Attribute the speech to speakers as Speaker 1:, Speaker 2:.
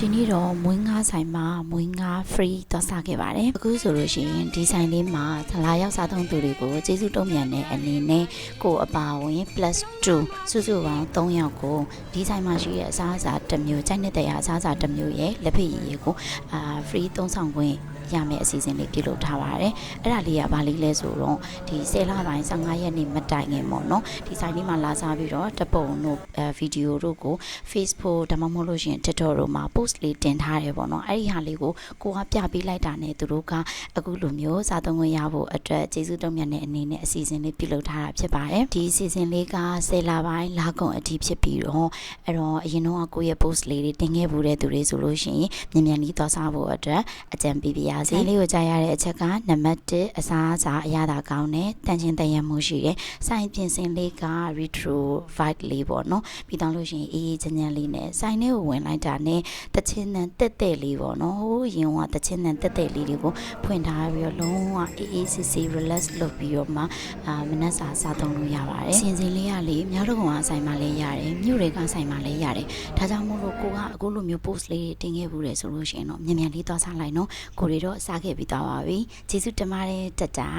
Speaker 1: ဒီနေ့တော့မွေးငါးဆိုင်မှာမွေးငါး free သွားစားခဲ့ပါတယ်အခုဆိုလို့ရှိရင်ဒီဆိုင်လေးမှာသလာရောက်စားသုံးသူတွေကိုကျေးဇူးတုံးပြန်တဲ့အနေနဲ့ကိုယ်အပါဝင် plus 2စုစုပေါင်း3ယောက်ကိုဒီဆိုင်မှာရှိတဲ့အစားအစာတစ်မျိုးကြိုက်တဲ့တရားအစားအစာတစ်မျိုးရဲ့လက်ဖက်ရည်ရည်ကိုအာ free သုံးဆောင်ခွင့် ရမယ့်အစီအစဉ်လေးပြုလုပ်ထားပါတယ်အဲ့ဒါလေးကဘာလေးလဲဆိုတော့ဒီ10လပိုင်း15ရက်နေ့မတိုင်ခင်ပေါ့နော်ဒီဆိုင်လေးမှာလာစားပြီးတော့တပုံတို့အဲဗီဒီယိုတို့ကို Facebook ဒါမှမဟုတ်လို့ရှိရင် TikTok တို့မှာ post လေးတင်ထားတယ်ပေါ့နော်အဲ့ဒီဟာလေးကိုကိုကပြပေးလိုက်တာနဲ့သူတို့ကအခုလိုမျိုးစားသုံးခွင့်ရဖို့အတွက်ကျေးဇူးတုံ့ပြန်တဲ့အနေနဲ့အစီအစဉ်လေးပြုလုပ်ထားတာဖြစ်ပါတယ်ဒီအစီအစဉ်လေးက10လပိုင်းလာကုန်အထိဖြစ်ပြီးတော့အဲ့တော့အရင်တော့ကိုယ့်ရဲ့ post လေးတွေတင်ခဲ့ဘူးတဲ့သူတွေဆိုလို့ရှိရင်မြန်မြန်လေးသွားစားဖို့အတွက်အကြံပေးပြရစီလေးကိုကြားရတဲ့အချက်ကနံပါတ်1အစားအစာအရသာကောင်းတဲ့တန်ချင်းတန်ရမှုရှိတယ်ဆိုင်ပြင်ဆင်လေးက retro vibe လေးပေါ့နော်ပြီးတော့လို့ရှိရင်အေးအေးချမ်းချမ်းလေးနဲ့ဆိုင်ထဲကိုဝင်လိုက်တာနဲ့တချင်းတန်တက်တက်လေးပေါ့နော်ဟိုးရင်ကတချင်းတန်တက်တက်လေးတွေကိုဖွင့်ထားပြီးတော့လုံးဝအေးအေးဆေးဆေး relax လုပ်ပြီးတော့မှအာမနက်စာစားသုံးလို့ရပါတယ်စင်စင်လေးကလေမြောက်တော့ကောင်ကဆိုင်မှာလည်းရတယ်မြို့တွေကဆိုင်မှာလည်းရတယ်ဒါကြောင့်မို့လို့ကိုကအခုလိုမျိုး post လေးတွေတင်ခဲ့ဘူးတယ်ဆိုလို့ရှိရင်တော့မြန်မြန်လေးသွားစားလိုက်နော်ကိုတွေတော့စားခဲ့ပြီးသွားပါပြီကျေးဇူးတင်ပါတယ်တတာ